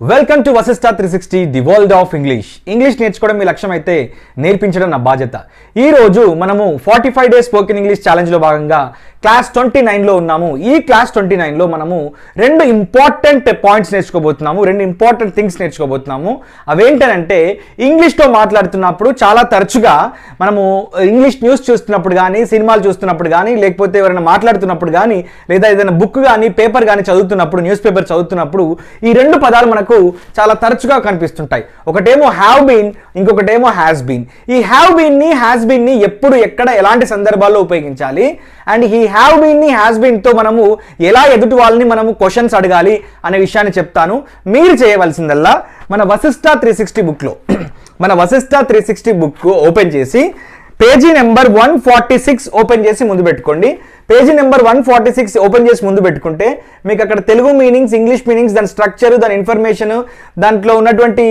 Welcome to Vasishta three sixty the world of English English నేర్చుకోవడం మీ లక్ష్యం అయితే నేర్పించడం నా బాధ్యత. ఈ రోజు మనము forty five days spoken English ఛాలెంజ్లో భాగంగా క్లాస్ ట్వంటీ నైన్లో ఉన్నాము. ఈ క్లాస్ ట్వంటీ నైన్లో మనము రెండు ఇంపార్టెంట్ పాయింట్స్ నేర్చుకోబోతున్నాము రెండు ఇంపార్టెంట్ థింగ్స్ నేర్చుకోబోతున్నాము. అవేంటనంటే ఇంగ్లీష్లో మాట్లాడుతున్నప్పుడు చాలా తరచుగా మనము ఇంగ్లీష్ న్యూస్ చూస్తున్నప్పుడు కానీ సినిమాలు చూస్తున్నప్పుడు కానీ లేకపోతే ఎవరైనా మాట్లాడుతున్నప్పుడు కానీ లేదా ఏదైనా బుక్ కానీ పేపర్ కానీ చదువుతున్నప్పుడు న్యూస్ పేపర్ చదువుతున్నప్పుడు ఈ రెండు పదాలు మనకు చాలా తరచుగా కనిపిస్తుంటాయి. ఒకటేమో హ్యావ్ బీన్ ఇంకొకటేమో హ్యాస్ బీన్ ఈ హ్యావ్ బీన్ని హ్యాస్ బీన్ని ఎప్పుడు ఎక్కడ ఎలాంటి సందర్భాల్లో ఉపయోగించాలి? అండ్ ఈ హ్యావ్ బీన్ని హ్యాస్ బీన్తో మనము ఎలా ఎదుటి వాళ్ళని మనము క్వశ్చన్స్ అడగాలి అనే విషయాన్ని చెప్తాను. మీరు చేయవలసిందల్లా మన వసిష్ఠ త్రీ సిక్స్టీ బుక్లో మన Vasishta three sixty book open చేసి page number one forty six open చేసి ముందు పెట్టుకోండి. Page number one forty six open చేసి ముందు పెట్టుకుంటే మీకు అక్కడ తెలుగు మీనింగ్స్ ఇంగ్లీష్ మీనింగ్స్ దాని స్ట్రక్చర్ దాని ఇన్ఫర్మేషన్ దాంట్లో ఉన్నటువంటి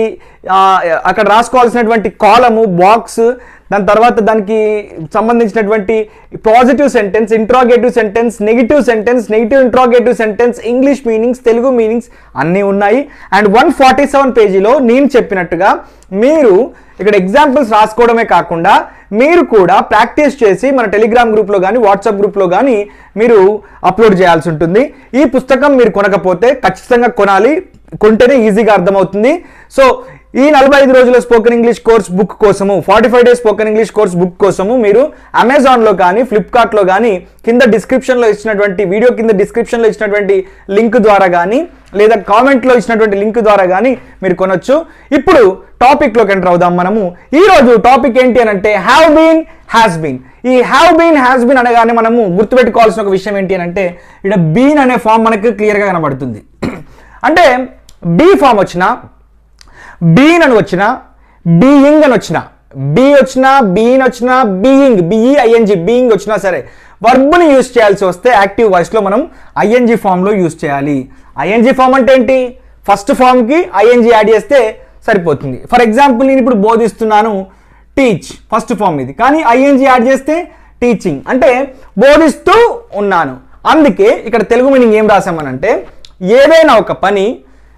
అక్కడ రాసుకోవాల్సినటువంటి కాలము బాక్స్ దాని తర్వాత దానికి సంబంధించినటువంటి positive sentence interrogative sentence negative sentence negative interrogative sentence English meanings Telugu meanings అన్నీ ఉన్నాయి. అండ్ వన్ ఫార్టీ సెవెన్ పేజీలో నేను చెప్పినట్టుగా మీరు ఇక్కడ ఎగ్జాంపుల్స్ రాసుకోవడమే కాకుండా మీరు కూడా ప్రాక్టీస్ చేసి మన టెలిగ్రామ్ గ్రూప్లో కానీ వాట్సాప్ గ్రూప్లో కానీ మీరు అప్లోడ్ చేయాల్సి ఉంటుంది. ఈ పుస్తకం మీరు కొనకపోతే ఖచ్చితంగా కొనాలి. కొంటేనే ఈజీగా అర్థమవుతుంది. సో ఈ నలభై ఐదు రోజుల స్పోకెన్ ఇంగ్లీష్ కోర్స్ బుక్ కోసము forty five days spoken English course book కోసము మీరు అమెజాన్లో కానీ ఫ్లిప్కార్ట్లో కానీ కింద డిస్క్రిప్షన్లో ఇచ్చినటువంటి వీడియో కింద డిస్క్రిప్షన్లో ఇచ్చినటువంటి లింక్ ద్వారా కానీ లేదా కామెంట్లో ఇచ్చినటువంటి లింక్ ద్వారా కానీ మీరు కొనొచ్చు. ఇప్పుడు టాపిక్లోకి ఎంటర్ అవుదాం మనము. ఈ రోజు టాపిక్ ఏంటి అని అంటే హ్యావ్ బీన్ హ్యాస్ బీన్ ఈ హ్యావ్ బీన్ హ్యాస్ బీన్ అనగానే మనము గుర్తుపెట్టుకోవాల్సిన ఒక విషయం ఏంటి అని అంటే ఇక్కడ బీన్ అనే ఫామ్ మనకు క్లియర్గా కనబడుతుంది. అంటే బీ ఫామ్ వచ్చిన బీన్ అని వచ్చిన బీయింగ్ అని వచ్చిన బీ వచ్చిన బీన్ వచ్చిన బీయింగ్ బిఈ ఐఎన్జి బీయింగ్ వచ్చినా సరే వర్బ్ని యూజ్ చేయాల్సి వస్తే యాక్టివ్ వాయిస్లో మనం ఐఎన్జి ఫామ్లో యూజ్ చేయాలి. ఐఎన్జి ఫామ్ అంటే ఏంటి? ఫస్ట్ ఫామ్కి ఐఎన్జి యాడ్ చేస్తే సరిపోతుంది. ఫర్ ఎగ్జాంపుల్ నేను ఇప్పుడు బోధిస్తున్నాను టీచ్ ఫస్ట్ ఫామ్ ఇది. కానీ ఐఎన్జి యాడ్ చేస్తే టీచింగ్. అంటే బోధిస్తూ ఉన్నాను. అందుకే ఇక్కడ తెలుగు మీనింగ్ ఏం రాసామనంటే ఏదైనా ఒక పని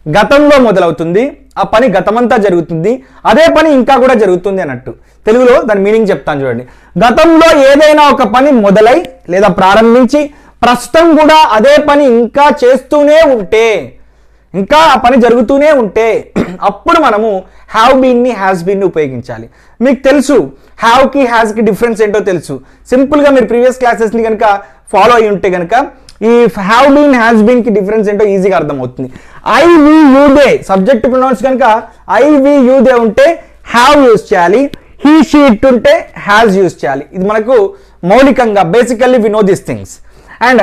గతంలో మొదలవుతుంది ఆ పని గతమంతా జరుగుతుంది అదే పని ఇంకా కూడా జరుగుతుంది అన్నట్టు. తెలుగులో దాని మీనింగ్ చెప్తాను చూడండి. గతంలో ఏదైనా ఒక పని మొదలై లేదా ప్రారంభించి ప్రస్తుతం కూడా అదే పని ఇంకా చేస్తూనే ఉంటే ఇంకా ఆ పని జరుగుతూనే ఉంటే అప్పుడు మనము హ్యావ్ బీన్ని హ్యాస్ బీన్ని ఉపయోగించాలి. మీకు తెలుసు హ్యావ్కి హ్యాస్కి డిఫరెన్స్ ఏంటో తెలుసు. సింపుల్గా మీరు ప్రీవియస్ క్లాసెస్ని కనుక ఫాలో అయి ఉంటే కనుక ఈ హ్యావ్ బీన్ హ్యాస్ బీన్కి డిఫరెన్స్ ఏంటో ఈజీగా అర్థమవుతుంది. I we you they subject pronouns కనుక ఐ వి యూ దే ఉంటే హ్యావ్ యూస్ చేయాలి. హీ షీ ఇట్ ఉంటే హ్యాస్ యూస్ చేయాలి. ఇది మనకు మౌలికంగా basically we know this things and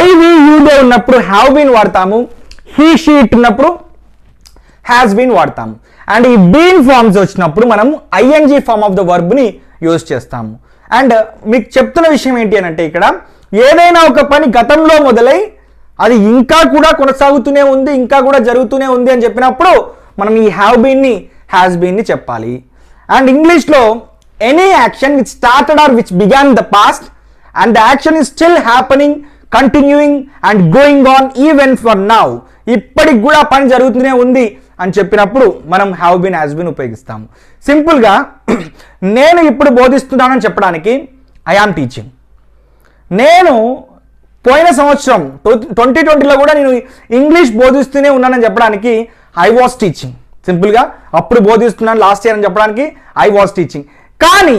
I we you they ఉన్నప్పుడు హ్యావ్ బీన్ వాడతాము. హీ షీ ఇట్ ఉన్నప్పుడు హ్యాస్ బీన్ వాడతాము. అండ్ ఈ బీన్ ఫార్మ్స్ వచ్చినప్పుడు మనం ఐఎన్జీ ఫార్మ్ ఆఫ్ ద వర్బ్ని యూజ్ చేస్తాము. అండ్ మీకు చెప్తున్న విషయం ఏంటి అని అంటే ఇక్కడ ఏదైనా ఒక పని గతంలో మొదలై అది ఇంకా కూడా కొనసాగుతూనే ఉంది ఇంకా కూడా జరుగుతూనే ఉంది అని చెప్పినప్పుడు మనం ఈ హ్యావ్ బీన్ని హ్యాస్ బీన్ని చెప్పాలి. అండ్ ఇంగ్లీష్లో any action which started or which began the past and the action is still happening continuing and going on even for now ఇప్పటికి కూడా పని జరుగుతూనే ఉంది అని చెప్పినప్పుడు మనం హ్యావ్ బీన్ హ్యాస్ బీన్ ఉపయోగిస్తాము. సింపుల్గా నేను ఇప్పుడు బోధిస్తున్నానని చెప్పడానికి ఐ ఆమ్ టీచింగ్ నేను పోయిన సంవత్సరం ట్వంటీ ట్వంటీలో కూడా నేను ఇంగ్లీష్ బోధిస్తూనే ఉన్నానని చెప్పడానికి ఐ వాస్ టీచింగ్ సింపుల్గా అప్పుడు బోధిస్తున్నాను లాస్ట్ ఇయర్ అని చెప్పడానికి ఐ వాస్ టీచింగ్ కానీ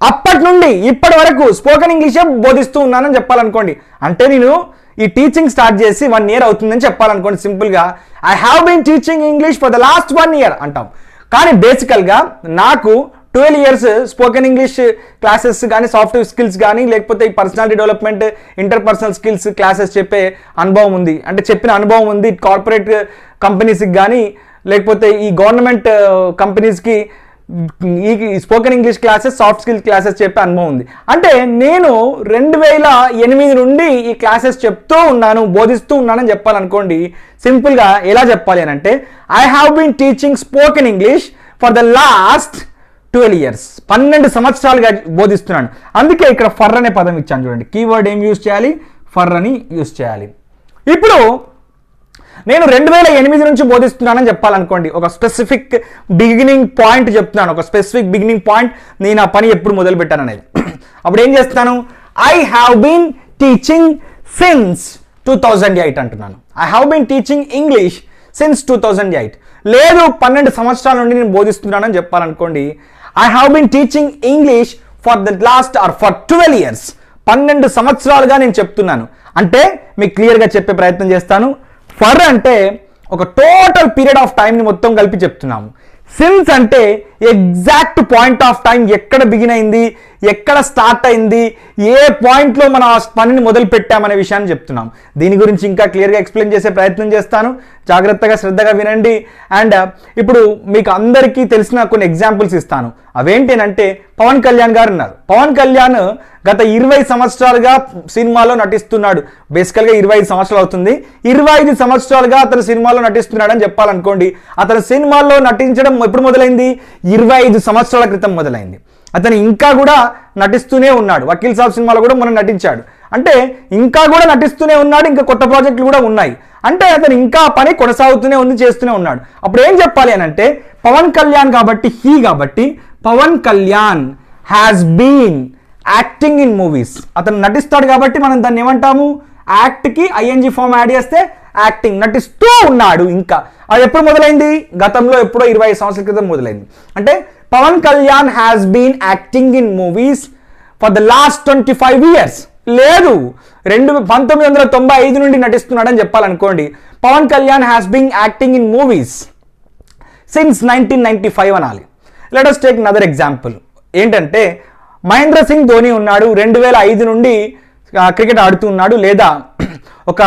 అప్పటి నుండి ఇప్పటి వరకు స్పోకెన్ ఇంగ్లీషే బోధిస్తూ ఉన్నానని చెప్పాలనుకోండి. అంటే నేను ఈ టీచింగ్ స్టార్ట్ చేసి వన్ ఇయర్ అవుతుందని చెప్పాలనుకోండి సింపుల్గా I have been teaching English for the last one year అంటాం. కానీ బేసికల్గా నాకు twelve years spoken English classes కానీ సాఫ్ట్వేర్ స్కిల్స్ కానీ లేకపోతే ఈ personality development interpersonal skills classes చెప్పే అనుభవం ఉంది. అంటే చెప్పిన అనుభవం ఉంది కార్పొరేట్ కంపెనీస్కి కానీ లేకపోతే ఈ గవర్నమెంట్ కంపెనీస్కి ఈ spoken English classes soft skill classes చెప్పే అనుభవం ఉంది. అంటే నేను రెండు వేల ఎనిమిది నుండి ఈ క్లాసెస్ చెప్తూ ఉన్నాను బోధిస్తూ ఉన్నానని చెప్పాలనుకోండి సింపుల్గా ఎలా చెప్పాలి అని అంటే I have been teaching spoken English for the last twelve years. పన్నెండు సంవత్సరాలుగా బోధిస్తున్నాను అందుకే ఇక్కడ ఫర్ అనే పదం ఇచ్చాను చూడండి. కీవర్డ్ ఏం యూజ్ చేయాలి? ఫర్ అని యూజ్ చేయాలి. ఇప్పుడు నేను రెండు వేల ఎనిమిది నుంచి బోధిస్తున్నానని చెప్పాలనుకోండి. ఒక స్పెసిఫిక్ బిగినింగ్ పాయింట్ చెప్తున్నాను. ఒక స్పెసిఫిక్ బిగినింగ్ పాయింట్ నేను ఆ పని ఎప్పుడు మొదలు పెట్టాను అనేది అప్పుడు ఏం చేస్తాను? I have been teaching since two thousand eight అంటున్నాను. I have been teaching English since two thousand eight లేదు పన్నెండు సంవత్సరాల నుండి నేను బోధిస్తున్నానని చెప్పాలనుకోండి. I have been teaching English for the last or for twelve years పన్నెండు సంవత్సరాలుగా నేను చెప్తున్నాను. అంటే మీకు క్లియర్గా చెప్పే ప్రయత్నం చేస్తాను. ఫర్ అంటే ఒక టోటల్ పీరియడ్ ఆఫ్ టైంని మొత్తం కలిపి చెప్తున్నాము. సిన్స్ అంటే ఎగ్జాక్ట్ పాయింట్ ఆఫ్ టైం ఎక్కడ బిగిన్ అయింది ఎక్కడ స్టార్ట్ అయింది ఏ పాయింట్లో మనం ఆ పనిని మొదలు పెట్టామనే విషయాన్ని చెప్తున్నాం దీని గురించి ఇంకా క్లియర్గా ఎక్స్ప్లెయిన్ చేసే ప్రయత్నం చేస్తాను. జాగ్రత్తగా శ్రద్ధగా వినండి. అండ్ ఇప్పుడు మీకు అందరికీ తెలిసిన కొన్ని ఎగ్జాంపుల్స్ ఇస్తాను. అవేంటేనంటే పవన్ కళ్యాణ్ గారు ఉన్నారు. పవన్ కళ్యాణ్ గత ఇరవై సంవత్సరాలుగా సినిమాలో నటిస్తున్నాడు. బేసికల్గా ఇరవై ఐదు సంవత్సరాలు అవుతుంది. ఇరవై ఐదు సంవత్సరాలుగా అతను సినిమాలో నటిస్తున్నాడని చెప్పాలనుకోండి అతను సినిమాల్లో నటించడం ఎప్పుడు మొదలైంది? ఇరవై ఐదు సంవత్సరాల క్రితం మొదలైంది. అతను ఇంకా కూడా నటిస్తూనే ఉన్నాడు. వకీల్ సాబ్ సినిమాలో కూడా మనం నటించాడు. అంటే ఇంకా కూడా నటిస్తూనే ఉన్నాడు. ఇంకా కొత్త ప్రాజెక్టులు కూడా ఉన్నాయి. అంటే అతను ఇంకా పని కొనసాగుతూనే ఉంది చేస్తూనే ఉన్నాడు. అప్పుడు ఏం చెప్పాలి అని అంటే పవన్ కళ్యాణ్ కాబట్టి హీ కాబట్టి Pawan Kalyan has been acting in movies అతను నటిస్తాడు కాబట్టి మనం దాన్ని ఏమంటాము? యాక్ట్కి ఐఎన్జి ఫామ్ యాడ్ చేస్తే యాక్టింగ్ నటిస్తూ ఉన్నాడు ఇంకా. అది ఎప్పుడు మొదలైంది? గతంలో ఎప్పుడో ఇరవై సంవత్సరాల క్రితం మొదలైంది. అంటే Pawan Kalyan has been acting in movies for the last twenty five years లేదు. రెండు పంతొమ్మిది వందల తొంభై ఐదు నుండి నటిస్తున్నాడని చెప్పాలనుకోండి Pawan Kalyan has been acting in movies since nineteen ninety five అనాలి let us take another example ఏంటంటే మహేంద్ర సింగ్ ధోని ఉన్నాడు రెండు వేల ఐదు నుండి క్రికెట్ ఆడుతున్నాడు లేదా ఒక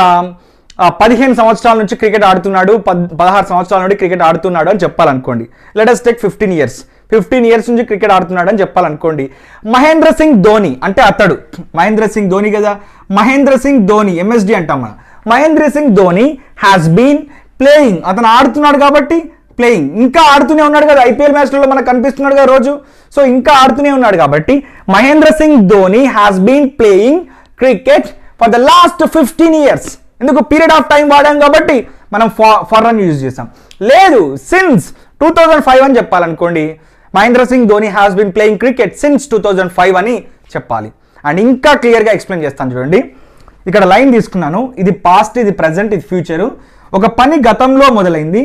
పదిహేను సంవత్సరాల నుంచి క్రికెట్ ఆడుతున్నాడు పద్ పదహారు సంవత్సరాల నుండి క్రికెట్ ఆడుతున్నాడు అని చెప్పాలనుకోండి. Let us take fifteen years fifteen years నుంచి క్రికెట్ ఆడుతున్నాడు అని చెప్పాలనుకోండి. మహేంద్ర సింగ్ ధోని అంటే అతడు. మహేంద్ర సింగ్ ధోని కదా? మహేంద్ర సింగ్ ధోని ఎంఎస్డి అంటాం మనం. Mahendra Singh Dhoni has been playing అతను ఆడుతున్నాడు కాబట్టి ప్లేయింగ్ ఇంకా ఆడుతూనే ఉన్నాడు కదా? ఐపీఎల్ మ్యాచ్లలో మనకు కనిపిస్తున్నాడు కదా రోజు. సో ఇంకా ఆడుతూనే ఉన్నాడు కాబట్టి Mahendra Singh Dhoni has been playing cricket for the last fifteen years ఎందుకు? పీరియడ్ ఆఫ్ టైం వాడాం కాబట్టి మనం ఫర్ రన్ యూజ్ చేసాం లేదు సిన్స్ టూ థౌజండ్ ఫైవ్ అని చెప్పాలనుకోండి Mahendra Singh Dhoni has been playing cricket since two thousand five అని చెప్పాలి. And ఇంకా క్లియర్గా ఎక్స్ప్లెయిన్ చేస్తాను చూడండి. ఇక్కడ లైన్ తీసుకున్నాను. ఇది పాస్ట్ ఇది ప్రజెంట్ ఇది ఫ్యూచరు ఒక పని గతంలో మొదలైంది.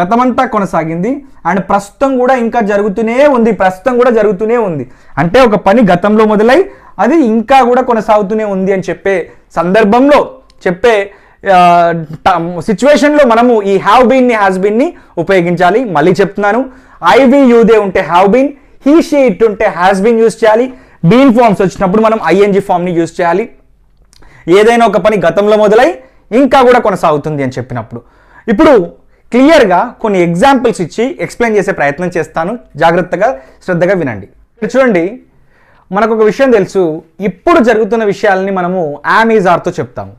గతమంతా కొనసాగింది. అండ్ ప్రస్తుతం కూడా ఇంకా జరుగుతూనే ఉంది. ప్రస్తుతం కూడా జరుగుతూనే ఉంది. అంటే ఒక పని గతంలో మొదలై అది ఇంకా కూడా కొనసాగుతూనే ఉంది అని చెప్పే సందర్భంలో చెప్పే సిచ్యువేషన్లో మనము ఈ హ్యావ్ బీన్ని హ్యాస్ బీన్ని ఉపయోగించాలి. మళ్ళీ చెప్తున్నాను. ఐవి యూదే ఉంటే have been he she it ఉంటే హ్యాస్ బీన్ యూస్ చేయాలి. బీన్ ఫార్మ్స్ వచ్చినప్పుడు మనం ఐఎన్జి ఫామ్ని యూస్ చేయాలి. ఏదైనా ఒక పని గతంలో మొదలై ఇంకా కూడా కొనసాగుతుంది అని చెప్పినప్పుడు. ఇప్పుడు క్లియర్గా కొన్ని ఎగ్జాంపుల్స్ ఇచ్చి ఎక్స్ప్లెయిన్ చేసే ప్రయత్నం చేస్తాను. జాగ్రత్తగా శ్రద్ధగా వినండి. చూడండి మనకు ఒక విషయం తెలుసు. ఇప్పుడు జరుగుతున్న విషయాలని మనము యామ్ ఆర్తో చెప్తాము.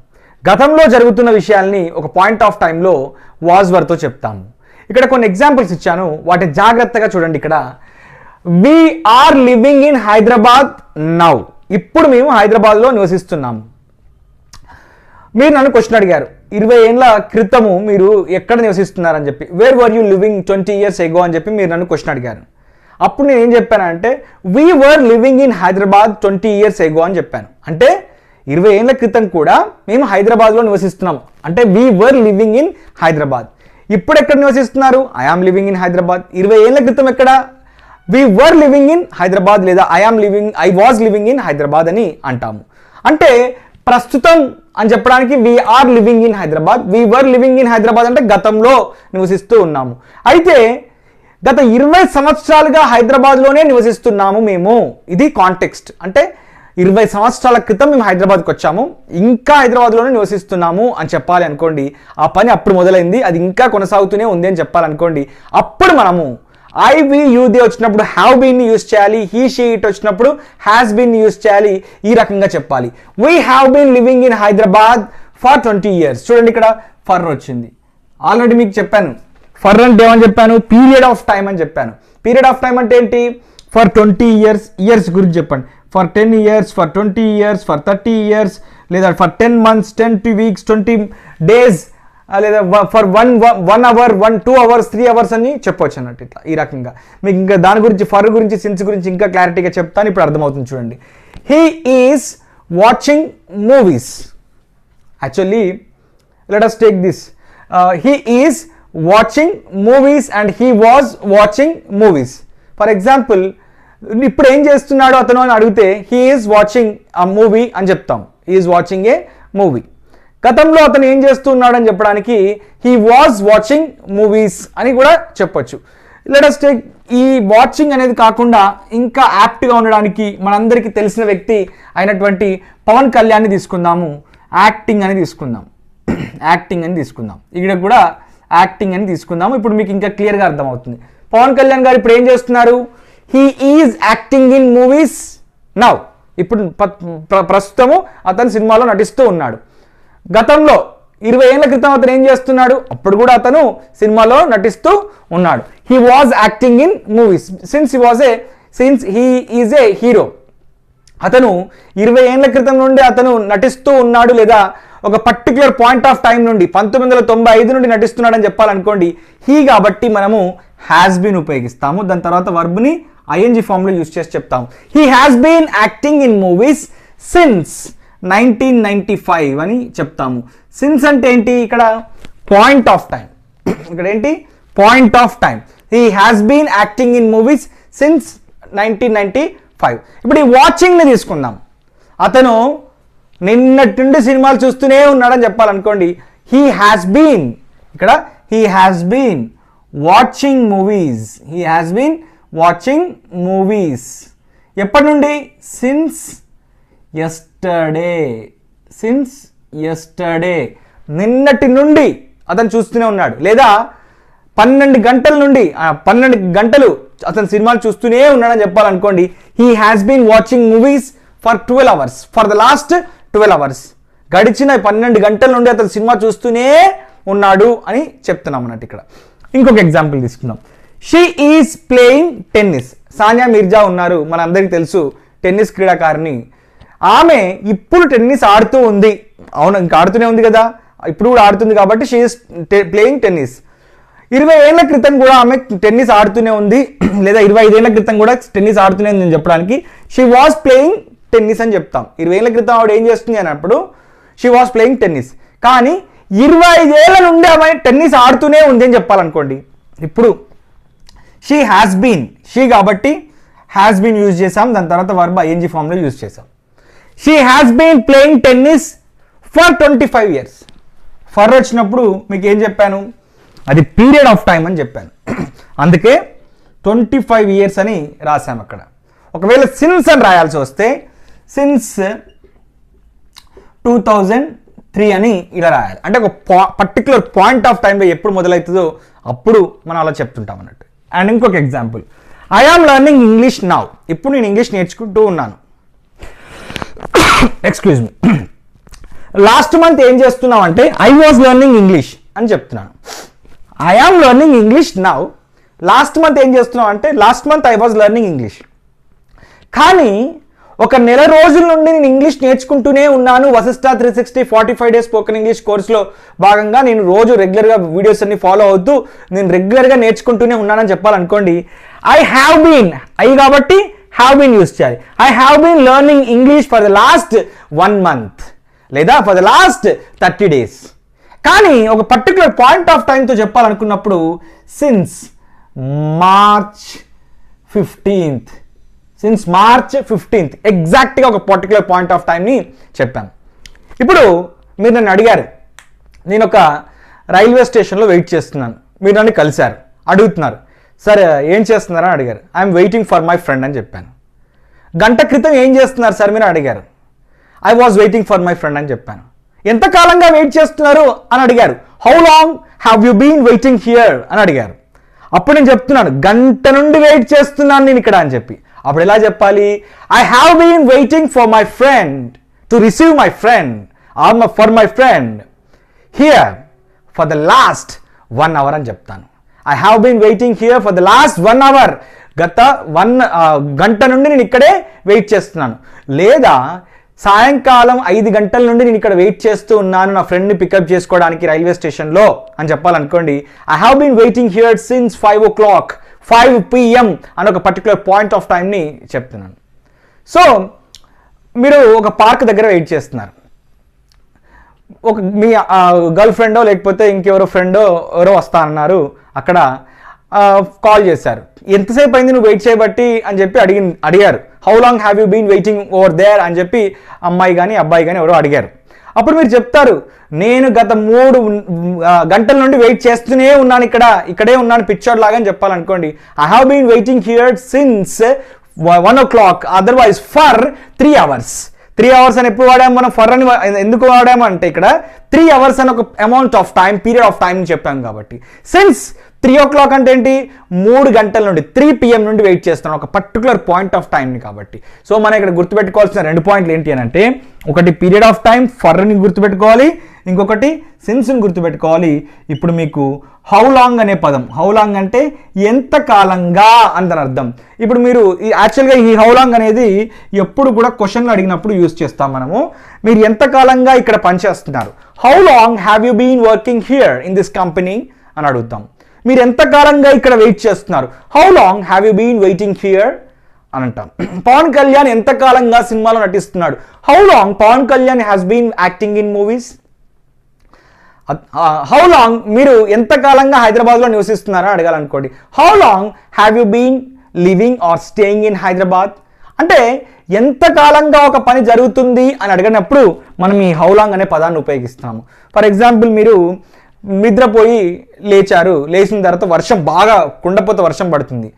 గతంలో జరుగుతున్న విషయాల్ని ఒక పాయింట్ ఆఫ్ టైంలో వాజ్ వర్తో చెప్తాము. ఇక్కడ కొన్ని ఎగ్జాంపుల్స్ ఇచ్చాను. వాటి జాగ్రత్తగా చూడండి ఇక్కడ. We are living in Hyderabad now ఇప్పుడు మేము హైదరాబాద్లో నివసిస్తున్నాము మీరు నన్ను క్వశ్చన్ అడిగారు. ఇరవై ఏళ్ళ క్రితము మీరు ఎక్కడ నివసిస్తున్నారని చెప్పి. Where were you living twenty years ago అని చెప్పి మీరు నన్ను క్వశ్చన్ అడిగారు. అప్పుడు నేను ఏం చెప్పానంటే we were living in Hyderabad twenty years ago అని చెప్పాను. అంటే ఇరవై ఏళ్ళ క్రితం కూడా మేము హైదరాబాద్లో నివసిస్తున్నాం అంటే we were living in Hyderabad ఇప్పుడు ఎక్కడ నివసిస్తున్నారు? ఐఆమ్ లివింగ్ ఇన్ హైదరాబాద్ ఇరవై ఏళ్ళ క్రితం ఎక్కడ? We were living in Hyderabad లేదా I am living I was living in Hyderabad అని అంటాము. అంటే ప్రస్తుతం అని చెప్పడానికి we are living in Hyderabad we were living in Hyderabad అంటే గతంలో నివసిస్తూ ఉన్నాము. అయితే గత ఇరవై సంవత్సరాలుగా హైదరాబాద్లోనే నివసిస్తున్నాము మేము. ఇది కాంటెక్స్ట్ అంటే ఇరవై సంవత్సరాల క్రితం మేము హైదరాబాద్కి వచ్చాము. ఇంకా హైదరాబాద్లోనే నివసిస్తున్నాము అని చెప్పాలి అనుకోండి. ఆ పని అప్పుడు మొదలైంది. అది ఇంకా కొనసాగుతూనే ఉంది అని చెప్పాలనుకోండి అప్పుడు మనము ఐ వి యూ దే వచ్చినప్పుడు హ్యావ్ బీన్ యూస్ చేయాలి. హీ షీ ఇట్ వచ్చినప్పుడు హ్యాస్ బీన్ యూస్ చేయాలి. ఈ రకంగా చెప్పాలి. We have been living in Hyderabad for twenty years చూడండి ఇక్కడ ఫర్ వచ్చింది. ఆల్రెడీ మీకు చెప్పాను. ఫర్ అంటే ఏమని చెప్పాను? పీరియడ్ ఆఫ్ టైం అని చెప్పాను. పీరియడ్ ఆఫ్ టైం అంటే ఏంటి? ఫర్ ట్వంటీ ఇయర్స్ ఇయర్స్ గురించి చెప్పండి. For ten years for twenty years for thirty years లేదా for ten months ten two weeks twenty days లేదా for one one hour one two hours three hours అని చెప్పొచ్చు అన్నట్టు ఇట్లా ఈ రకంగా. మీకు ఇంకా దాని గురించి ఫర్ గురించి సిన్స్ గురించి ఇంకా క్లారిటీగా చెప్తాను ఇప్పుడు అర్థమవుతుంది చూడండి. He is watching movies actually let us take this he is watching movies and he was watching movies for example ఇప్పుడు ఏం చేస్తున్నాడు అతను అని అడిగితే హీ ఈజ్ వాచింగ్ ఆ మూవీ అని చెప్తాం. ఈజ్ వాచింగ్ ఏ మూవీ గతంలో అతను ఏం చేస్తున్నాడు అని చెప్పడానికి హీ వాజ్ వాచింగ్ మూవీస్ అని కూడా చెప్పొచ్చు. లెట్ టేక్ ఈ వాచింగ్ అనేది కాకుండా ఇంకా యాప్ట్గా ఉండడానికి మనందరికీ తెలిసిన వ్యక్తి అయినటువంటి పవన్ కళ్యాణ్ని తీసుకుందాము. యాక్టింగ్ అని తీసుకుందాం. యాక్టింగ్ అని తీసుకుందాం. ఇక్కడ కూడా యాక్టింగ్ అని తీసుకుందాము. ఇప్పుడు మీకు ఇంకా క్లియర్గా అర్థమవుతుంది. పవన్ కళ్యాణ్ గారు ఇప్పుడు ఏం చేస్తున్నారు? He is acting in movies now ఇప్పుడు ప్రస్తుతము అతను సినిమాలో నటిస్తూ ఉన్నాడు. గతంలో ఇరవై ఏళ్ళ క్రితం అతను ఏం చేస్తున్నాడు? అప్పుడు కూడా అతను సినిమాలో నటిస్తూ ఉన్నాడు. He was acting in movies since he was a since he is a hero అతను ఇరవై ఏళ్ళ క్రితం నుండి అతను నటిస్తూ ఉన్నాడు లేదా ఒక పర్టికులర్ పాయింట్ ఆఫ్ టైం నుండి పంతొమ్మిది వందల తొంభై ఐదు నుండి నటిస్తున్నాడని చెప్పాలనుకోండి హీ కాబట్టి మనము హ్యాస్ బీన్ ఉపయోగిస్తాము. దాని తర్వాత వర్బ్ని ఐఎన్జి ఫామ్లో యూజ్ చేసి చెప్తాము he has been acting in movies since nineteen ninety five అని చెప్తాము. సిన్స్ అంటే ఏంటి? ఇక్కడ పాయింట్ ఆఫ్ టైం ఇక్కడ ఏంటి? Point of time he has been acting in movies since nineteen ninety five ఇప్పుడు ఈ వాచింగ్ని తీసుకుందాం. అతను నిన్నటి నుండి సినిమాలు చూస్తూనే ఉన్నాడని చెప్పాలనుకోండి. హీ హ్యాస్ బీన్ ఇక్కడ he has been watching movies he has been watching movies. ఎప్పటి నుండి? సిన్స్ ఎస్టర్డే సిన్స్ ఎస్టర్డే నిన్నటి నుండి అతను చూస్తూనే ఉన్నాడు. లేదా పన్నెండు గంటల నుండి పన్నెండు గంటలు అతను సినిమాలు చూస్తూనే ఉన్నాడని చెప్పాలనుకోండి he has been watching movies for twelve hours for the last twelve hours గడిచిన పన్నెండు గంటల నుండి అతను సినిమా చూస్తూనే ఉన్నాడు అని చెప్తున్నాం అన్నట్టు ఇక్కడ. ఇంకొక ఎగ్జాంపుల్ తీసుకుందాం. She is playing tennis Sania Mirza ఉన్నారు. మనందరికీ తెలుసు టెన్నిస్ క్రీడాకారిణి. ఆమె ఇప్పుడు టెన్నిస్ ఆడుతూ ఉంది. అవును ఇంకా ఆడుతూనే ఉంది కదా? ఇప్పుడు కూడా ఆడుతుంది కాబట్టి షీ ఈజ్ ప్లేయింగ్ టెన్నిస్ ఇరవై ఏళ్ళ క్రితం కూడా ఆమె టెన్నిస్ ఆడుతూనే ఉంది. లేదా ఇరవై ఐదేళ్ళ క్రితం కూడా టెన్నిస్ ఆడుతూనే ఉంది అని చెప్పడానికి. షీ వాస్ ప్లేయింగ్ టెన్నిస్ అని చెప్తాం. ఇరవై ఏళ్ళ క్రితం ఆవిడ ఏం చేస్తుంది అన్నప్పుడు షీ వాస్ ప్లేయింగ్ టెన్నిస్ కానీ ఇరవై ఐదేళ్ళ నుండి ఆమె టెన్నిస్ ఆడుతూనే ఉంది అని చెప్పాలనుకోండి. ఇప్పుడు షీ హ్యాస్ బీన్ షీ కాబట్టి హ్యాస్ బీన్ యూజ్ చేసాం దాని తర్వాత వర్బ్ ఐఎన్జి ఫామ్లో యూజ్ చేసాం she has been playing tennis for twenty five years for వచ్చినప్పుడు మీకు ఏం చెప్పాను? అది పీరియడ్ ఆఫ్ టైం అని చెప్పాను. అందుకే ట్వంటీ ఫైవ్ ఇయర్స్ అని రాశాం అక్కడ. ఒకవేళ సిన్స్ అని రాయాల్సి వస్తే సిన్స్ టూ థౌజండ్ త్రీ అని ఇలా రాయాలి. అంటే ఒక పర్టికులర్ పాయింట్ ఆఫ్ టైంలో ఎప్పుడు మొదలవుతుందో అప్పుడు మనం అలా చెప్తుంటాం అన్నట్టు. అండ్ ఇంకొక example I am learning English now ఇప్పుడు నేను ఇంగ్లీష్ నేర్చుకుంటూ ఉన్నాను. ఎక్స్క్యూజ్ మీ లాస్ట్ మంత్ ఏం చేస్తున్నావు అంటే ఐ వాజ్ లెర్నింగ్ ఇంగ్లీష్ అని చెప్తున్నాను. I am learning English now last month ఏం చేస్తున్నావు అంటే last month I was learning English కానీ ఒక నెల రోజుల నుండి నేను ఇంగ్లీష్ నేర్చుకుంటూనే ఉన్నాను. Vasishta three sixty forty five days spoken English కోర్సులో భాగంగా నేను రోజు రెగ్యులర్గా వీడియోస్ అన్ని ఫాలో అవుతూ నేను రెగ్యులర్గా నేర్చుకుంటూనే ఉన్నానని చెప్పాలనుకోండి ఐ హ్యావ్ బీన్ ఐ కాబట్టి హ్యావ్ బీన్ యూస్ చేయాలి. I have been learning English for the last one month లేదా for the last thirty days కానీ ఒక పర్టికులర్ పాయింట్ ఆఫ్ టైంతో చెప్పాలనుకున్నప్పుడు since March fifteenth since March fifteenth ఎగ్జాక్ట్గా ఒక particular point of టైంని చెప్పాను. ఇప్పుడు మీరు నన్ను అడిగారు నేను ఒక రైల్వే స్టేషన్లో వెయిట్ చేస్తున్నాను. మీరు నన్ను కలిశారు అడుగుతున్నారు సరే ఏం చేస్తున్నారని అడిగారు. I'm waiting for my friend అని చెప్పాను. గంట క్రితం ఏం చేస్తున్నారు సార్ మీరు అడిగారు. I was waiting for my friend అని చెప్పాను. ఎంత కాలంగా వెయిట్ చేస్తున్నారు? అని అడిగారు. How long have you been waiting here అని అడిగారు. అప్పుడు నేను చెప్తున్నాను గంట నుండి వెయిట్ చేస్తున్నాను నేను ఇక్కడ అని చెప్పి. అప్పుడు ఎలా చెప్పాలి? I have been waiting for my friend to receive my friend or for my friend here for the last one hour అని చెప్తాను. I have been waiting here for the last one hour గత one గంట నుండి నేను ఇక్కడే wait చేస్తున్నాను. లేదా సాయంకాలం ఐదు గంటల నుండి నేను ఇక్కడ వెయిట్ చేస్తూ ఉన్నాను నా ఫ్రెండ్ని పికప్ చేసుకోవడానికి రైల్వే స్టేషన్లో అని చెప్పాలనుకోండి. I have been waiting here since five o'clock five PM అని ఒక పర్టికులర్ పాయింట్ ఆఫ్ టైంని చెప్తున్నాను. సో మీరు ఒక పార్క్ దగ్గర వెయిట్ చేస్తున్నారు. ఒక మీ గర్ల్ ఫ్రెండో లేకపోతే ఇంకెవరో ఫ్రెండో ఎవరో వస్తా అన్నారు. అక్కడ కాల్ చేశారు. ఎంతసేపు అయింది నువ్వు వెయిట్ చేయబట్టి? అని చెప్పి అడిగి అడిగారు. How long have you been waiting over there అని చెప్పి అమ్మాయి కానీ అబ్బాయి కానీ ఎవరో అడిగారు. అప్పుడు మీరు చెప్తారు నేను గత మూడు గంటల నుండి వెయిట్ చేస్తూనే ఉన్నాను ఇక్కడ ఇక్కడే ఉన్నాను పిక్చర్ లాగా అని చెప్పాలనుకోండి. I have been waiting here since one o'clock otherwise for three hours three hours అని ఎప్పుడు వాడాము మనం? ఫర్ అని ఎందుకు వాడాము అంటే ఇక్కడ త్రీ అవర్స్ అని ఒక amount of time period of time చెప్పాం కాబట్టి. సిన్స్ త్రీ ఓ క్లాక్ అంటే ఏంటి? మూడు గంటల నుండి త్రీ పిఎం నుండి వెయిట్ చేస్తున్నాం. ఒక పర్టికులర్ పాయింట్ ఆఫ్ టైంని కాబట్టి. సో మనం ఇక్కడ గుర్తుపెట్టుకోవాల్సిన రెండు పాయింట్లు ఏంటి అని అంటే ఒకటి పీరియడ్ ఆఫ్ టైం ఫర్ని గుర్తుపెట్టుకోవాలి. ఇంకొకటి సిన్స్ని గుర్తుపెట్టుకోవాలి. ఇప్పుడు మీకు హౌ లాంగ్ అనే పదం. హౌ లాంగ్ అంటే ఎంత కాలంగా అందని అర్థం. ఇప్పుడు మీరు ఈ యాక్చువల్గా ఈ హౌ లాంగ్ అనేది ఎప్పుడు కూడా క్వశ్చన్లు అడిగినప్పుడు యూజ్ చేస్తాం మనము. మీరు ఎంత కాలంగా ఇక్కడ పనిచేస్తున్నారు? How long have you been working here in this company అని అడుగుతాం. మీరు ఎంతకాలంగా ఇక్కడ వెయిట్ చేస్తున్నారు? How long have you been waiting here అని అంటాం. పవన్ కళ్యాణ్ ఎంత కాలంగా సినిమాలో నటిస్తున్నాడు? How long Pawan Kalyan has been acting in movies how long మీరు ఎంత కాలంగా హైదరాబాద్లో నివసిస్తున్నారో? అడగాలనుకోండి. How long have you been living or staying in Hyderabad? అంటే ఎంత కాలంగా ఒక పని జరుగుతుంది అని అడిగినప్పుడు మనం ఈ హౌ లాంగ్ అనే పదాన్ని ఉపయోగిస్తాము. ఫర్ ఎగ్జాంపుల్ మీరు నిద్రపోయి లేచారు. లేచిన తర్వాత వర్షం బాగా కుండపోత వర్షం పడుతుంది.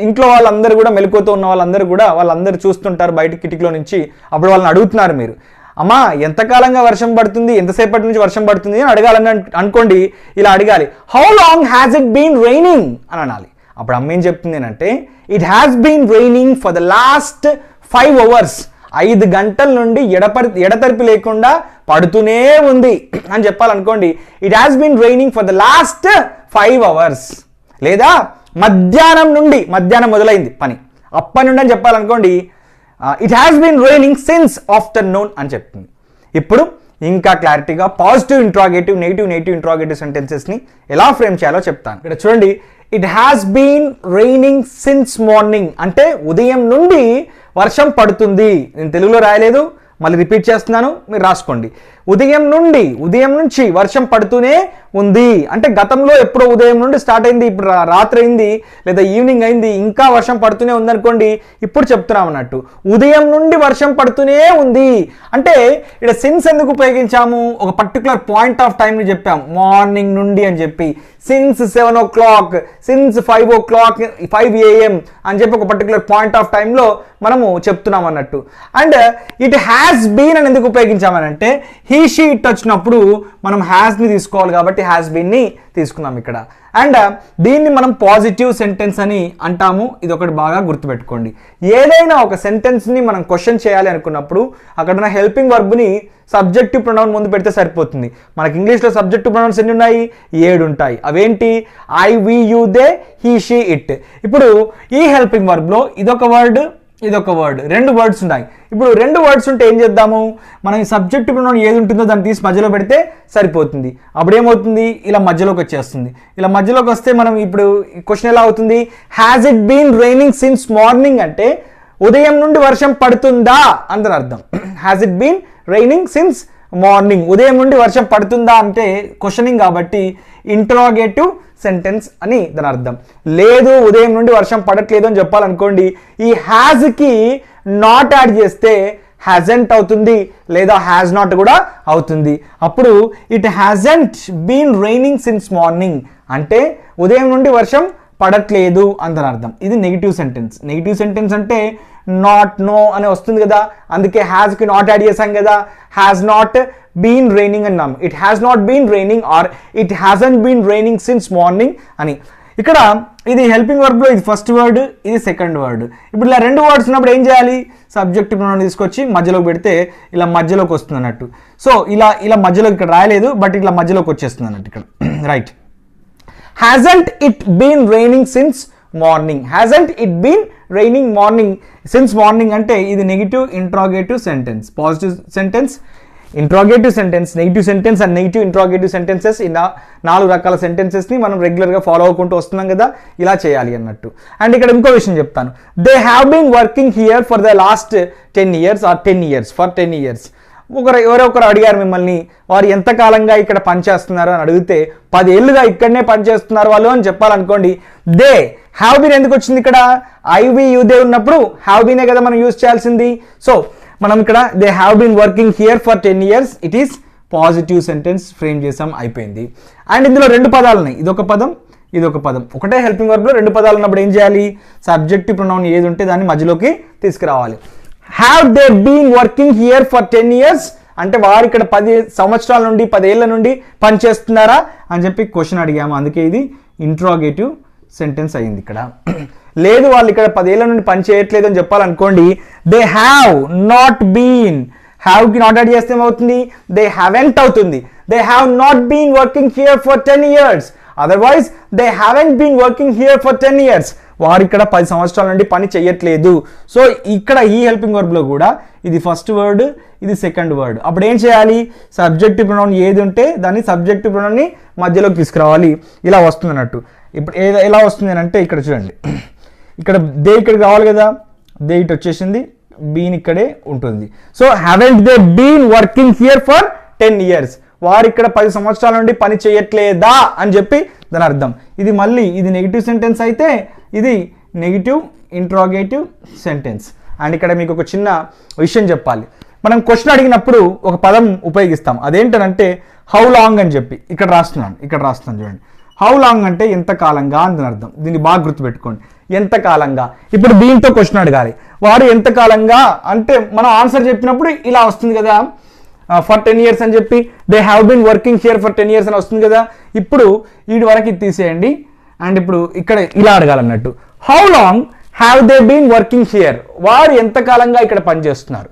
ఇంట్లో వాళ్ళందరూ కూడా మెలకువతో ఉన్న వాళ్ళందరూ కూడా వాళ్ళందరూ చూస్తుంటారు బయట కిటికీలో నుంచి. అప్పుడు వాళ్ళని అడుగుతున్నారు మీరు. అమ్మా ఎంతకాలంగా వర్షం పడుతుంది? ఎంతసేపటి నుంచి వర్షం పడుతుంది? అని అడగాలని అనుకోండి. ఇలా అడగాలి. How long has it been raining అని అనాలి. అప్పుడు అమ్మ ఏం చెప్తుంది అంటే it has been raining for the last five hours ఐదు గంటల నుండి ఎడపరి ఎడతెరిపి లేకుండా పడుతూనే ఉంది అని చెప్పాలనుకోండి it has been raining for the last five hours లేదా మధ్యాహ్నం నుండి మధ్యాహ్నం మొదలైంది పని. అప్పటి నుండి అని చెప్పాలనుకోండి it has been raining since afternoon అని చెప్తుంది. ఇప్పుడు ఇంకా క్లారిటీగా positive interrogative negative negative interrogative సెంటెన్సెస్ని ఎలా ఫ్రేమ్ చేయాలో చెప్తాను. ఇక్కడ చూడండి it has been raining since morning అంటే ఉదయం నుండి వర్షం పడుతుంది. నేను తెలుగులో రాయలేదు మళ్ళీ రిపీట్ చేస్తున్నాను మీరు రాసుకోండి. ఉదయం నుండి ఉదయం నుంచి వర్షం పడుతూనే ఉంది. అంటే గతంలో ఎప్పుడో ఉదయం నుండి స్టార్ట్ అయింది ఇప్పుడు రాత్రి అయింది లేదా ఈవినింగ్ అయింది ఇంకా వర్షం పడుతూనే ఉందనుకోండి ఇప్పుడు చెప్తున్నాం అన్నట్టు. ఉదయం నుండి వర్షం పడుతూనే ఉంది. అంటే ఇక్కడ సిన్స్ ఎందుకు ఉపయోగించాము? ఒక పర్టికులర్ పాయింట్ ఆఫ్ టైంని చెప్పాం. మార్నింగ్ నుండి అని చెప్పి. Since seven o'clock since five o'clock five AM అని చెప్పి ఒక పర్టికులర్ పాయింట్ ఆఫ్ టైంలో మనము చెప్తున్నాం అన్నట్టు. అండ్ ఇట్ హ్యాస్ బీన్ అని ఎందుకు ఉపయోగించామనంటే హీ షీ ఇట్ వచ్చినప్పుడు మనం హ్యాస్ని తీసుకోవాలి కాబట్టి హ్యాస్ బీన్ని తీసుకున్నాం ఇక్కడ అండ్ దీన్ని మనం పాజిటివ్ సెంటెన్స్ అని అంటాము ఇది ఒకటి బాగా గుర్తుపెట్టుకోండి ఏదైనా ఒక సెంటెన్స్ని మనం క్వశ్చన్ చేయాలి అనుకున్నప్పుడు అక్కడ ఉన్న హెల్పింగ్ వర్బ్ని సబ్జెక్టివ్ ప్రొనౌన్ ముందు పెడితే సరిపోతుంది మనకి ఇంగ్లీష్లో సబ్జెక్టివ్ ప్రొనౌన్స్ ఎన్ని ఉన్నాయి ఏడు ఉంటాయి అవేంటి I we you they he she it ఇప్పుడు ఈ హెల్పింగ్ వర్బ్లో ఇదొక వర్డ్ ఇదొక వర్డ్ రెండు వర్డ్స్ ఉన్నాయి ఇప్పుడు రెండు వర్డ్స్ ఉంటే ఏం చేద్దాము? మనం ఈ సబ్జెక్ట్ ప్రొనౌన్ ఏది ఉంటుందో దాన్ని తీసి మధ్యలో పెడితే సరిపోతుంది. అప్పుడు ఏమవుతుంది? ఇలా మధ్యలోకి వచ్చేస్తుంది. ఇలా మధ్యలోకి వస్తే మనం ఇప్పుడు క్వశ్చన్ ఎలా అవుతుంది? Has it been raining since morning అంటే ఉదయం నుండి వర్షం పడుతుందా? అందని అర్థం. Has it been raining since morning ఉదయం నుండి వర్షం పడుతుందా? అంటే క్వశ్చనింగ్ కాబట్టి ఇంట్రాగేటివ్ సెంటెన్స్ అని దాని అర్థం. లేదు ఉదయం నుండి వర్షం పడట్లేదు అని చెప్పాలనుకోండి ఈ హ్యాజ్కి నాట్ యాడ్ చేస్తే హ్యాజెంట్ అవుతుంది లేదా హ్యాజ్ నాట్ కూడా అవుతుంది. అప్పుడు it hasn't been raining since morning అంటే ఉదయం నుండి వర్షం పడట్లేదు అందని అర్థం. ఇది నెగిటివ్ సెంటెన్స్ నెగిటివ్ సెంటెన్స్ అంటే నాట్ నో అని వస్తుంది కదా. అందుకే హ్యాజ్కి నాట్ యాడ్ చేశాం కదా. హ్యాస్ నాట్ బీన్ రైనింగ్ అన్నాం it has not been raining or it hasn't been raining since morning అని. ఇక్కడ ఇది హెల్పింగ్ వర్బ్లో ఇది ఫస్ట్ వర్డ్ ఇది సెకండ్ వర్డ్ ఇప్పుడు ఇలా రెండు వర్డ్స్ ఉన్నప్పుడు ఏం చేయాలి? సబ్జెక్ట్ ప్రొనౌన్ తీసుకొచ్చి మధ్యలోకి పెడితే ఇలా మధ్యలోకి వస్తుంది అన్నట్టు. సో ఇలా ఇలా మధ్యలోకి ఇక్కడ రాయలేదు బట్ ఇలా మధ్యలోకి వచ్చేస్తుంది అన్నట్టు ఇక్కడ. Right hasn't it been raining since morning hasn't it been raining morning since morning అంటే ఇది negative interrogative sentence positive sentence interrogative sentence negative sentence and negative interrogative sentences ఇలా నాలుగు రకాల సెంటెన్సెస్ని మనం రెగ్యులర్గా ఫాలో అవ్వకుంటూ వస్తున్నాం కదా ఇలా చేయాలి అన్నట్టు. అండ్ ఇక్కడ ఇంకో విషయం చెప్తాను. They have been working here for the last ten years or ten years for ten years ఒకరు ఎవరో ఒకరు అడిగారు మిమ్మల్ని వారు ఎంతకాలంగా ఇక్కడ పనిచేస్తున్నారు అని అడిగితే పదేళ్ళుగా ఇక్కడనే పనిచేస్తున్నారు వాళ్ళు అని చెప్పాలనుకోండి దే హ్యావ్ బీన్ ఎందుకు వచ్చింది ఇక్కడ? ఐవి యూదే ఉన్నప్పుడు హ్యావ్ బీనే కదా మనం యూజ్ చేయాల్సింది? సో మనం ఇక్కడ they have been working here for ten years it is positive sentence frame చేసాం అయిపోయింది. అండ్ ఇందులో రెండు పదాలు ఉన్నాయి. ఇదొక పదం ఇది ఒక పదం. ఒకటే హెల్పింగ్ వర్బ్లో రెండు పదాలు ఉన్నప్పుడు ఏం చేయాలి? సబ్జెక్టివ్ ప్రొనౌన్ ఏది ఉంటే దాన్ని మధ్యలోకి తీసుకురావాలి. Have they been working here for ten years అంటే వారు ఇక్కడ పది సంవత్సరాల నుండి పదేళ్ళ నుండి పనిచేస్తున్నారా? అని చెప్పి క్వశ్చన్ అడిగాము. అందుకే ఇది ఇంట్రాగేటివ్ సెంటెన్స్ అయింది ఇక్కడ. లేదు వాళ్ళు ఇక్కడ పదేళ్ళ నుండి పని చేయట్లేదు అని చెప్పాలనుకోండి దే హ్యావ్ నాట్ బీన్ హ్యావ్కి నాట్ యాడ్ చేస్తే ఏమవుతుంది? దే హ్యావెంట్ అవుతుంది. They have not been working here for ten years otherwise they haven't been working here for ten years వారు ఇక్కడ పది సంవత్సరాల నుండి పని చేయట్లేదు సో ఇక్కడ ఈ హెల్పింగ్ వర్బ్లో కూడా ఇది ఫస్ట్ వర్డ్ ఇది సెకండ్ వర్డ్ అప్పుడు ఏం చేయాలి? సబ్జెక్టివ్ ప్రొనౌన్ ఏది ఉంటే దాన్ని సబ్జెక్టివ్ ప్రొనౌన్ని మధ్యలోకి తీసుకురావాలి. ఇలా వస్తుంది అన్నట్టు. ఇప్పుడు ఎలా వస్తుంది అని అంటే ఇక్కడ చూడండి. ఇక్కడ దే ఇక్కడికి రావాలి కదా? దే ఇటు వచ్చేసింది బీన్ ఇక్కడే ఉంటుంది. So haven't they been working here for ten years వారు ఇక్కడ పది సంవత్సరాల నుండి పని చేయట్లేదా అని చెప్పి దాని అర్థం. ఇది మళ్ళీ ఇది నెగిటివ్ సెంటెన్స్ అయితే ఇది నెగిటివ్ ఇంట్రాగేటివ్ సెంటెన్స్ అండ్ ఇక్కడ మీకు ఒక చిన్న విషయం చెప్పాలి. మనం క్వశ్చన్ అడిగినప్పుడు ఒక పదం ఉపయోగిస్తాం. అదేంటనంటే హౌ లాంగ్ అని చెప్పి. ఇక్కడ రాస్తున్నాను ఇక్కడ రాస్తున్నాను చూడండి. హౌ లాంగ్ అంటే ఎంత కాలంగా అని అర్థం. దీన్ని బాగా గుర్తుపెట్టుకోండి. ఎంతకాలంగా? ఇప్పుడు దీంతో క్వశ్చన్ అడగాలి. వారు ఎంతకాలంగా? అంటే మనం ఆన్సర్ చెప్పినప్పుడు ఇలా వస్తుంది కదా. ఫర్ టెన్ ఇయర్స్ అని చెప్పి they have been working here for ten years అని వస్తుంది కదా. ఇప్పుడు వీడి వరకు తీసేయండి. అండ్ ఇప్పుడు ఇక్కడ ఇలా అడగాలన్నట్టు. How long have they been working here వారు ఎంతకాలంగా ఇక్కడ పనిచేస్తున్నారు?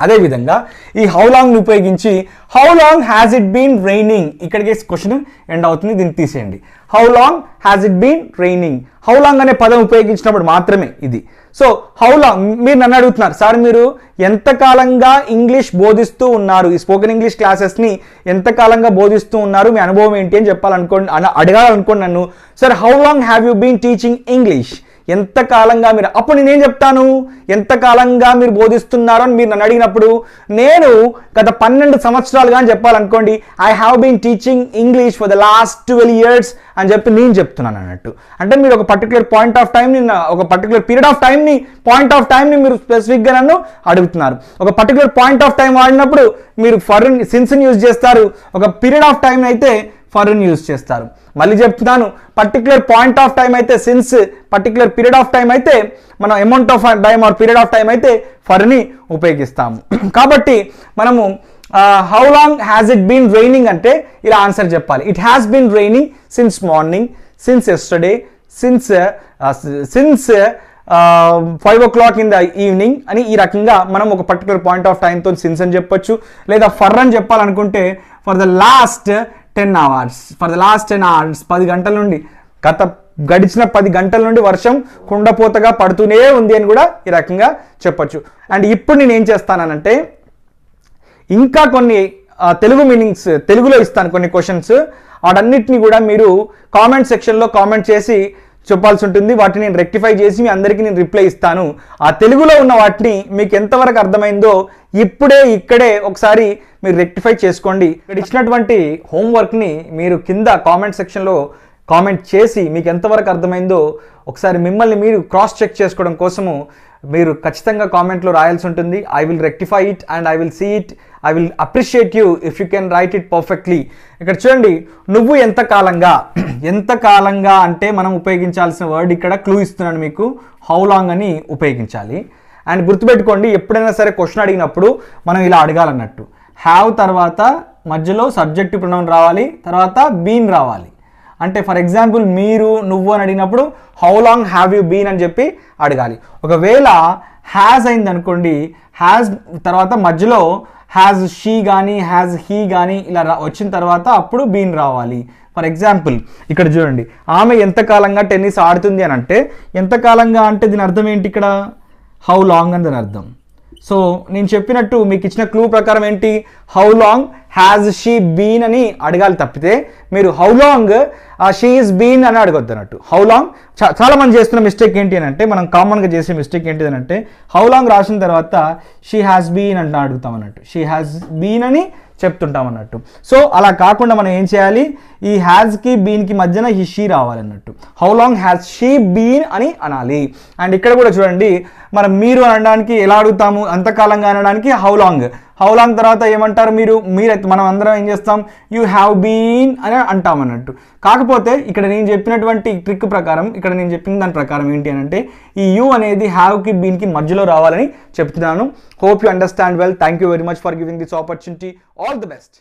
అదేవిధంగా ఈ హౌ లాంగ్ ఉపయోగించి how long has it been raining ఇక్కడికి క్వశ్చన్ ఎండ్ అవుతుంది దీన్ని తీసేయండి. How long has it been raining how long అనే పదం ఉపయోగించినప్పుడు మాత్రమే ఇది. సో హౌ లాంగ్ మీరు నన్ను అడుగుతున్నారు సార్ మీరు ఎంతకాలంగా ఇంగ్లీష్ బోధిస్తూ ఉన్నారు? ఈ స్పోకెన్ ఇంగ్లీష్ క్లాసెస్ని ఎంతకాలంగా బోధిస్తూ ఉన్నారు? మీ అనుభవం ఏంటి? అని చెప్పాలనుకోండి అడగాలనుకోండి నన్ను. Sir how long have you been teaching English ఎంతకాలంగా మీరు అప్పుడు నేనేం చెప్తాను? ఎంత కాలంగా మీరు బోధిస్తున్నారో అని మీరు నన్ను అడిగినప్పుడు నేను గత పన్నెండు సంవత్సరాలుగా అని చెప్పాలనుకోండి I have been teaching English for the last twelve years అని చెప్పి నేను చెప్తున్నాను అన్నట్టు. అంటే మీరు ఒక పర్టికులర్ పాయింట్ ఆఫ్ టైంని ఒక పర్టికులర్ పీరియడ్ ఆఫ్ టైంని పాయింట్ ఆఫ్ టైంని మీరు స్పెసిఫిక్గా నన్ను అడుగుతున్నారు. ఒక పర్టికులర్ పాయింట్ ఆఫ్ టైం వాడినప్పుడు మీరు ఫర్ సిన్స్ని యూజ్ చేస్తారు. ఒక పీరియడ్ ఆఫ్ టైం అయితే ఫర్ని యూజ్ చేస్తారు. మళ్ళీ చెప్తున్నాను పర్టికులర్ పాయింట్ ఆఫ్ టైం అయితే since particular period of time అయితే మనం amount of time or period of time అయితే ఫర్ని ఉపయోగిస్తాము. కాబట్టి మనము how long has it been raining అంటే ఇలా ఆన్సర్ చెప్పాలి. It has been raining since morning since yesterday since since five o'clock in the evening అని ఈ రకంగా మనం ఒక పర్టికులర్ పాయింట్ ఆఫ్ టైంతో సిన్స్ అని చెప్పొచ్చు. లేదా ఫర్ అని చెప్పాలనుకుంటే for the last ten hours for the last ten hours పది గంటల నుండి గత గడిచిన పది గంటల నుండి వర్షం కుండపోతగా పడుతూనే ఉంది అని కూడా ఈ రకంగా చెప్పొచ్చు. అండ్ ఇప్పుడు నేను ఏం చేస్తానంటే ఇంకా కొన్ని తెలుగు మీనింగ్స్ తెలుగులో ఇస్తాను కొన్ని క్వశ్చన్స్ వాటన్నిటిని కూడా మీరు కామెంట్ సెక్షన్లో కామెంట్ చేసి చెప్పాల్సి ఉంటుంది వాటిని నేను రెక్టిఫై చేసి మీ అందరికీ నేను రిప్లై ఇస్తాను. ఆ తెలుగులో ఉన్న వాటిని మీకు ఎంతవరకు అర్థమైందో ఇప్పుడే ఇక్కడే ఒకసారి మీరు రెక్టిఫై చేసుకోండి. ఇక్కడ ఇచ్చినటువంటి హోంవర్క్ని మీరు కింద కామెంట్ సెక్షన్లో కామెంట్ చేసి మీకు ఎంతవరకు అర్థమైందో ఒకసారి మిమ్మల్ని మీరు క్రాస్ చెక్ చేసుకోవడం కోసము మీరు ఖచ్చితంగా కామెంట్లో రాయాల్సి ఉంటుంది I will rectify it and I will see it I will appreciate you if you can write it perfectly ఇక్కడ చూడండి నువ్వు ఎంత కాలంగా ఎంత కాలంగా అంటే మనం ఉపయోగించాల్సిన వర్డ్ ఇక్కడ క్లూ ఇస్తున్నాను మీకు హౌ లాంగ్ అని ఉపయోగించాలి. అండ్ గుర్తుపెట్టుకోండి ఎప్పుడైనా సరే క్వశ్చన్ అడిగినప్పుడు మనం ఇలా అడగాలన్నట్టు. హ్యావ్ తర్వాత మధ్యలో సబ్జెక్ట్ ప్రొనౌన్ రావాలి తర్వాత బీన్ రావాలి. అంటే ఫర్ ఎగ్జాంపుల్ మీరు నువ్వు అని అడిగినప్పుడు how long have you been అని చెప్పి అడగాలి. ఒకవేళ హ్యాజ్ అయింది అనుకోండి హ్యాజ్ తర్వాత మధ్యలో హ్యాజ్ షీ కానీ హ్యాజ్ హీ కానీ ఇలా రా- వచ్చిన తర్వాత అప్పుడు బీన్ రావాలి. ఫర్ ఎగ్జాంపుల్ ఇక్కడ చూడండి. ఆమె ఎంతకాలంగా టెన్నిస్ ఆడుతుంది అని అంటే ఎంతకాలంగా అంటే దీని అర్థం ఏంటి ఇక్కడ? హౌ లాంగ్ అని దాని అర్థం. సో నేను చెప్పినట్టు మీకు ఇచ్చిన క్లూ ప్రకారం ఏంటి? How long has she been అని అడగాలి తప్పితే మీరు హౌ లాంగ్ షీఈస్ బీన్ అని అడగొద్దు అన్నట్టు. హౌ లాంగ్ చాలా మంది చేస్తున్న మిస్టేక్ ఏంటి అని అంటే మనం కామన్గా చేసే మిస్టేక్ ఏంటి అని అంటే హౌ లాంగ్ రాసిన తర్వాత షీ హ్యాస్ బీన్ అంటే అడుగుతాం అన్నట్టు. షీ హ్యాస్ బీన్ అని చెప్తుంటాం అన్నట్టు సో అలా కాకుండా మనం ఏం చేయాలి? ఈ హ్యాజ్కి బీన్కి మధ్యన ఈ she రావాలన్నట్టు. How long has she been అని అనాలి. అండ్ ఇక్కడ కూడా చూడండి మనం మీరు అనడానికి ఎలా అడుగుతాము? అంతకాలంగా అనడానికి హౌ లాంగ్ హౌ లాంగ్ తర్వాత ఏమంటారు మీరు? మీరైతే మనం అందరం ఏం చేస్తాం? యూ హ్యావ్ బీన్ అని అంటాం అన్నట్టు. కాకపోతే ఇక్కడ నేను చెప్పినటువంటి ట్రిక్ ప్రకారం ఇక్కడ నేను చెప్పిన దాని ప్రకారం ఏంటి అని అంటే ఈ యూ అనేది హ్యావ్కి బీన్కి మధ్యలో రావాలని చెప్తున్నాను. Hope you understand well thank you very much for giving this opportunity all the best